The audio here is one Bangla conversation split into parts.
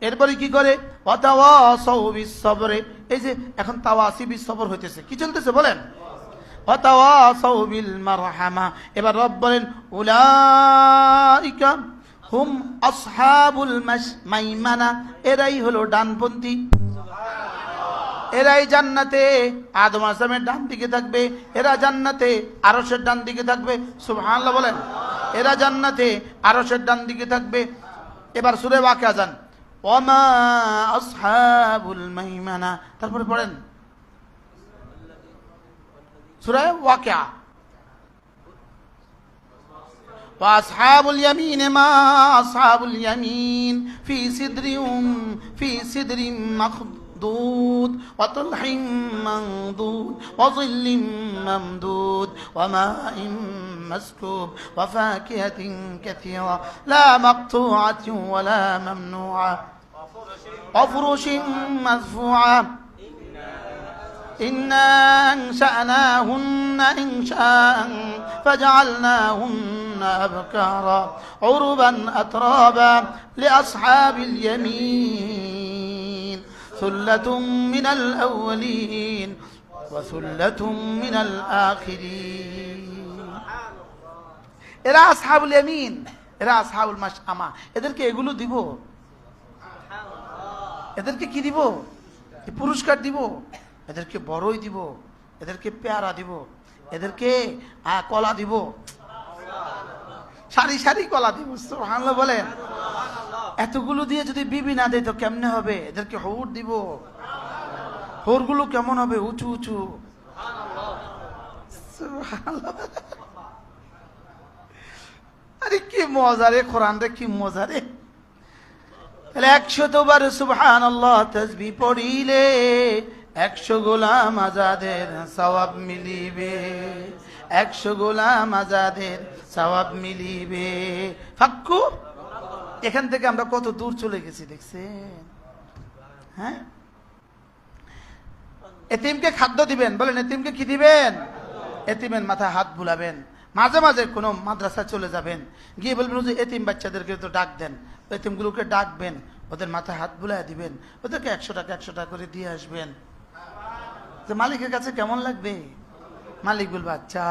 এরপরে কি করে? এই যে এখন তাওয়াসি হইতেছে। কি চলতেছে বলেন? বিল এবার রব বলেন, উলাইকা হুম আসহাবুল মাইমানা। এরাই হলো ডানপন্থী। এরাই জান্নাতে আদম আসলামের ডান দিকে থাকবে এরা জান্নাতে আরশের ডান দিকে থাকবে সুবহানাল্লাহ বলেন এরা জান্নাতে আরশের ডান দিকে থাকবে এবার সুরে ওয়াকিয়া যান ওমা আসহাবুল মাইমানা তারপরে পড়েন সুরে ওয়াকিয়া وأصحاب اليمين ما أصحاب اليمين في سدر في سدر مخضود وطلح منضود وظل ممدود وماء مسكوب وفاكهة كثيرة لا مقطوعة ولا ممنوعة. وفرش مرفوعة. إنا أنشأناهن إنشاء فجعلناهن أبكارا عربا أترابا لأصحاب اليمين. ثلة من الأولين وثلة من الآخرين এরা আসহাবুল ইয়ামিন এরা আসহাবুল মাশআমা এদেরকে এগুলো দিব এদেরকে কি দিব এ পুরস্কার দিব এদেরকে বড়ই দিব এদেরকে পেয়ারা দিব এদেরকে আহ, কলা দিব সারি সারি কলা দিব সুবহানাল্লাহ বলেন এতগুলো দিয়ে যদি বিবি না দেয় তো কেমনে হবে? এদেরকে হৌর দিব। হৌরগুলো কেমন হবে? উঁচু উঁচু। আরে কি মজা রে কোরআন রে, কি মজা রে। তাহলে একশো তোবার সুবহান আল্লাহ তসবি পড়িলে একশো গোলাম আজাদের সওয়াব মিলিবে। একশো গোলাম আজাদের সওয়াব মিলিবে। ফাক্কু। এখান থেকে আমরা কত দূর চলে গেছি, দেখছেন? হ্যাঁ? এতিমকে খাদ্য দিবেন, বলেন, এতিমকে কি দিবেন? এতিমের মাথায় হাত বুলাবেন। মাঝে মাঝে কোনো মাদ্রাসায় চলে যাবেন, গিয়ে বলবেন যে এতিম বাচ্চাদেরকে তো ডাক দেন। এতিমগুলোকে ডাকবেন, ওদের মাথায় হাত বুলাই দিবেন, ওদেরকে একশো টাকা একশো টাকা করে দিয়ে আসবেন। যে মালিকের কাছে কেমন লাগবে? মালিক বলবে আচ্ছা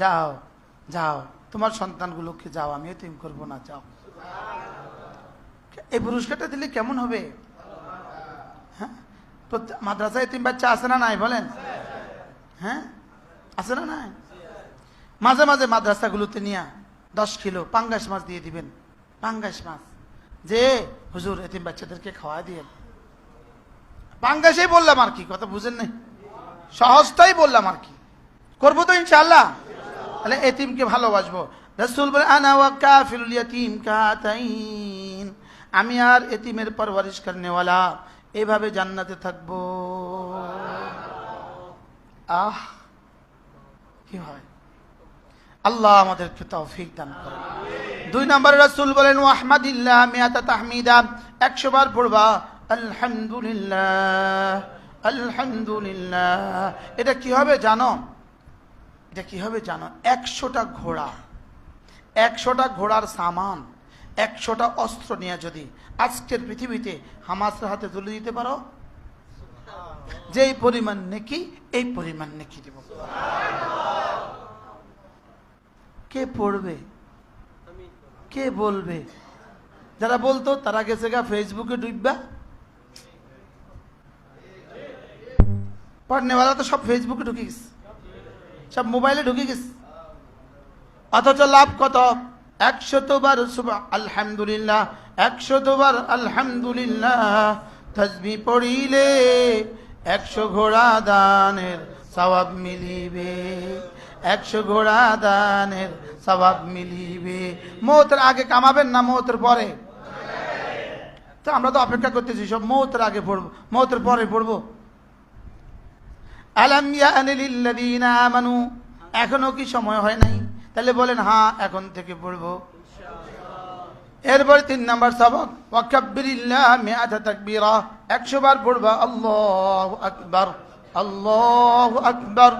যাও যাও, তোমার সন্তানগুলোকে যাও, আমি এতিম করব না, যাও। এই পুরস্কারটা দিলে কেমন হবে? হ্যাঁ? মাদ্রাসায় এতিম বাচ্চা আছে না নাই বলেন? হ্যাঁ? আছে না নাই? মাঝে মাঝে মাদ্রাসাগুলোতে নিয়ে দশ কিলো পাঙ্গাস মাছ দিয়ে দিবেন। পাঙ্গাস মাছ। যে, হুজুর এতিম বাচ্চাদেরকে খাওয়া দিয়ে পাঙ্গাসেই বললাম আর কি, কথা বুঝেন নাই? সহজটাই বললাম আর কি। করব তো ইনশাল্লাহ তাহলে এতিমকে ভালোবাসবো। রসুল বলে, আনা ওয়া কাফিলুল ইয়াতীম কাতাইন। আমি আর এতিমের পরওয়ারিশ করনেওয়ালা। এভাবে জান্নাতে থাকব। আহ, কি হয়? আল্লাহ আমাদেরকে তৌফিক দান করেন। দুই নম্বরে রাসূল বলেন, ওয়াহমাদিল্লাহ মিয়াতা তাহমিদা। একশো বার পড়বা, আলহামদুলিল্লাহ আলহামদুলিল্লাহ। এটা কি হবে জানো? এটা কি হবে জানো? একশোটা ঘোড়া, একশোটা ঘোড়ার সামান। একশোটা অস্ত্র নিয়ে যদি আজকের পৃথিবীতে হামাসের হাতে তুলে দিতে পারো? যেই পরিমাণ নেকি, এই পরিমাণ নেকি দিব। কে পড়বে? কে বলবে? যারা বলতো, তারা গেছে গা ফেসবুকে ডুববা। পড়নেওয়ালা তো সব ফেসবুকে ঢুকে গেছে। সব মোবাইলে ঢুকে গেছে। অথচ লাভ কত? একশতবার আলহামদুলিল্লাহ একশতবার আলহামদুলিল্লাহ তসবি পড়িলে একশো ঘোড়া দানের সবাব মিলিবে, একশো ঘোড়া দানের সবাব মিলিবে। মৌতের আগে কামাবেন না মৌতের পরে? তো আমরা তো অপেক্ষা করতেছি, সব মৌতের আগে পড়ব মৌতের পরে পড়ব। আলাম ইয়ানি লিল্লাযীনা আমানু, এখনও কি সময় হয় নাই? তাহলে বলেন হ্যাঁ এখন থেকে পড়ব। এরপরে তিন নাম্বার সবক, ওয়াকাব্বিরিল্লাহ মিআতা তাকবীরা। 100 বার পড়বা, আল্লাহু আকবার আল্লাহু আকবার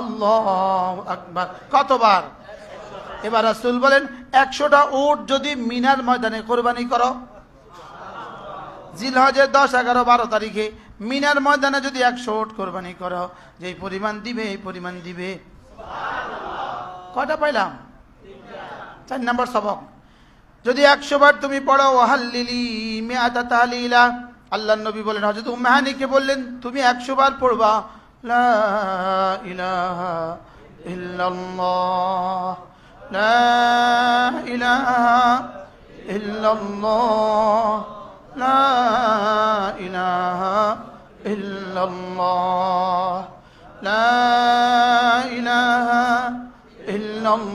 আল্লাহু আকবার। কতবার? এবার রাসূল বলেন, একশোটা উট যদি মিনার ময়দানে কোরবানি করো। জিলহজের দশ, এগারো, বারো তারিখে মিনার ময়দানে যদি একশো উট কোরবানি করো যে পরিমাণ দিবে, এই পরিমাণ দিবে। কয়টা পাইলাম চার নম্বর সবক। যদি একশো বার তুমি পড়ো, ওয়াহাল্লিলি মেয়াদা তাহলিলা। আল্লাহ নবী বলেন হজরত উম্মাহানিকে বললেন, তুমি একশো বার পড়বা। লা ইলাহা লা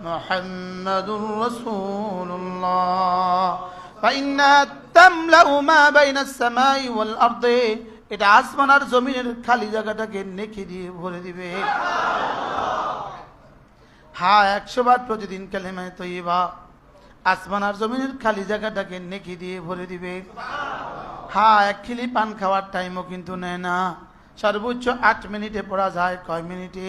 محمد رسول الله فإنها تملأ ما بين السماء والأرض এটা আসমান আর জমিনের খালি জায়গাটাকে নেকি দিয়ে ভরে দিবে হ্যাঁ একশো বার প্রতিদিন কালেমায় তৈবা আসমান আর জমিনের খালি জায়গাটাকে নেকি দিয়ে ভরে দিবে হ্যাঁ এক খিলি পান খাওয়ার টাইমও কিন্তু নেয় না সর্বোচ্চ আট মিনিটে পড়া যায় কয় মিনিটে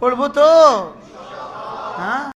পড়ব তো? হ্যাঁ?